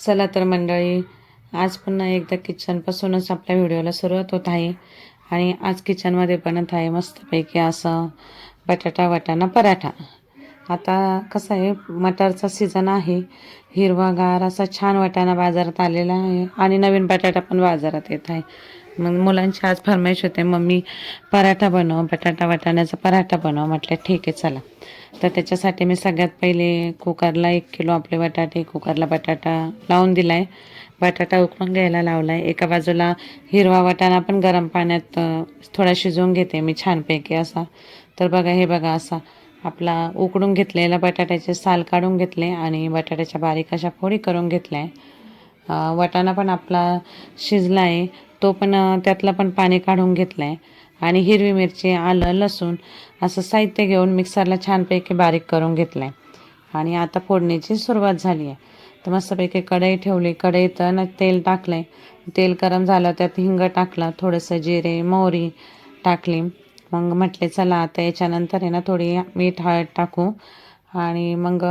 चला तर मंडळी आज पुन्हा एकदा किचनपासूनच आपल्या व्हिडिओला सुरुवात होत आहे. आणि आज किचनमध्ये बनत आहे मस्तपैकी असं बटाटा वाटाणा पराठा. आता कसं आहे मटारचा सीझन आहे. हिरवागार असा छान वाटाणा बाजारात आलेला आहे आणि नवीन बटाटा पण बाजारात येत आहे. मग मुलांची आज फरमाईश होते मम्मी पराठा बनव बटाटा वाटाण्याचा पराठा बनव. म्हटलं ठीक आहे चला. तर त्याच्यासाठी मी सगळ्यात पहिले कुकरला एक किलो आपले बटाटे कुकरला बटाटा लावून दिला आहे बटाटा उकळून घ्यायला लावला आहे एका बाजूला हिरवा वाटाणा पण गरम पाण्यात थोडा शिजवून घेते मी छानपैकी असा. तर बघा हे बघा असा आपला उकडून घेतलेला बटाट्याचे साल काढून घेतले आणि बटाट्याच्या बारीक अशा फोडी करून घेतल्या. आहे वाटाणा पण आपला शिजला आहे. तो पण त्यातलं पण पाणी काढून घेतलं आहे आणि हिरवी मिरची आलं लसूण असं साहित्य घेऊन मिक्सरला छानपैकी बारीक करून घेतलं आहे आणि आता फोडणीची सुरुवात झाली आहे. तर मस्तपैकी कढई ठेवली. कढईत न तेल टाकलं आहे तेल गरम झालं त्यात हिंग टाकलं थोडंसं जिरे मोहरी टाकली. मग म्हटले चला आता याच्यानंतर आहे ना थोडी मीठ हळद टाकू. आणि मग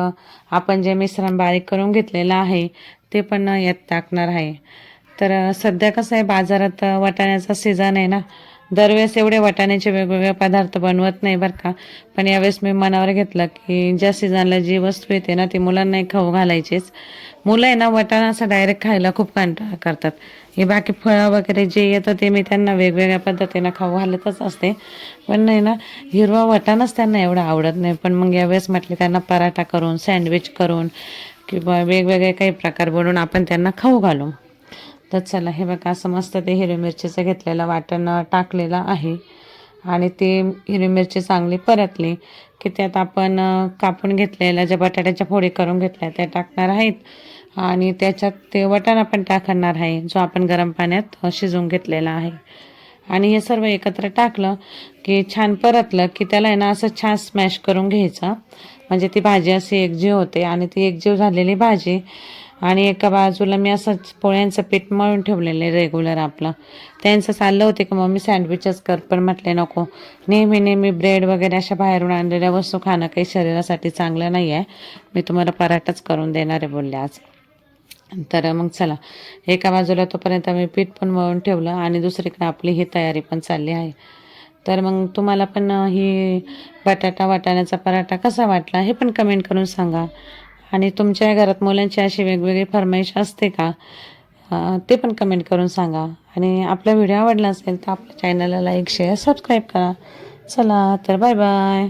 आपण जे मिश्रण बारीक करून घेतलेलं आहे ते पण यात टाकणार आहे. तर सध्या कसं आहे बाजारात वाटाण्याचा सीझन आहे ना दरवेळेस एवढे वाटाण्याचे वेगवेगळे पदार्थ बनवत नाही बरं का. पण यावेळेस मी मनावर घेतलं की ज्या सीझनला जी वस्तू येते ना ती मुलांनाही खाऊ घालायचीच. मुलं आहे ना वाटाणा असं डायरेक्ट खायला खूप कंटाळा करतात. हे बाकी फळं वगैरे जे येतं ते मी त्यांना वेगवेगळ्या पद्धतीनं खाऊ घालतच असते. पण नाही ना हिरवा वाटाणाच त्यांना एवढं आवडत नाही. पण मग यावेळेस म्हटले त्यांना पराठा करून सँडविच करून किंवा वेगवेगळे काही प्रकार बनवून आपण त्यांना खाऊ घालू. तर चला हे बघा असं मस्त ते हिरवी मिरचीचं घेतलेलं वाटण टाकलेलं आहे. आणि ते हिरवी मिरची चांगली परतली की त्यात आपण कापून घेतलेल्या ज्या बटाट्याच्या फोडी करून घेतल्या त्या टाकणार आहेत. आणि त्याच्यात ते वटाणा पण टाकणार आहे जो आपण गरम पाण्यात शिजवून घेतलेला आहे. आणि हे सर्व एकत्र टाकलं की छान परतलं की त्याला आहे ना असं छान स्मॅश करून घ्यायचं. म्हणजे ती भाजी अशी एकजीव होते आणि ती एकजीव झालेली भाजी आणि एका बाजूला मी असंच पोळ्यांचं पीठ मळून ठेवलेलं आहे रेग्युलर आपलं. त्यांचं चाललं होते की मम्मी सँडविचच कर पण म्हटले नको. नेहमी नेहमी ब्रेड वगैरे अशा बाहेरून आणलेल्या वस्तू खाणं काही शरीरासाठी चांगलं नाही आहे मी तुम्हाला पराठाच करून देणार आहे बोलले आज. तर मग चला. एका बाजूला तोपर्यंत मी पीठ पण मळून ठेवलं आणि दुसरीकडे आपली ही तयारी पण चालली आहे. तर मग तुम्हाला पण ही बटाटा वाटाण्याचा पराठा कसा वाटला हे पण कमेंट करून सांगा. आणि तुमच्या घरात मुलांची अशी वेगवेगळी फरमाईश असते का? ते पण कमेंट करून सांगा. आणि आपला व्हिडिओ आवडला असेल तर आपल्या चॅनलला लाईक शेअर सबस्क्राईब करा. चला तर बाय बाय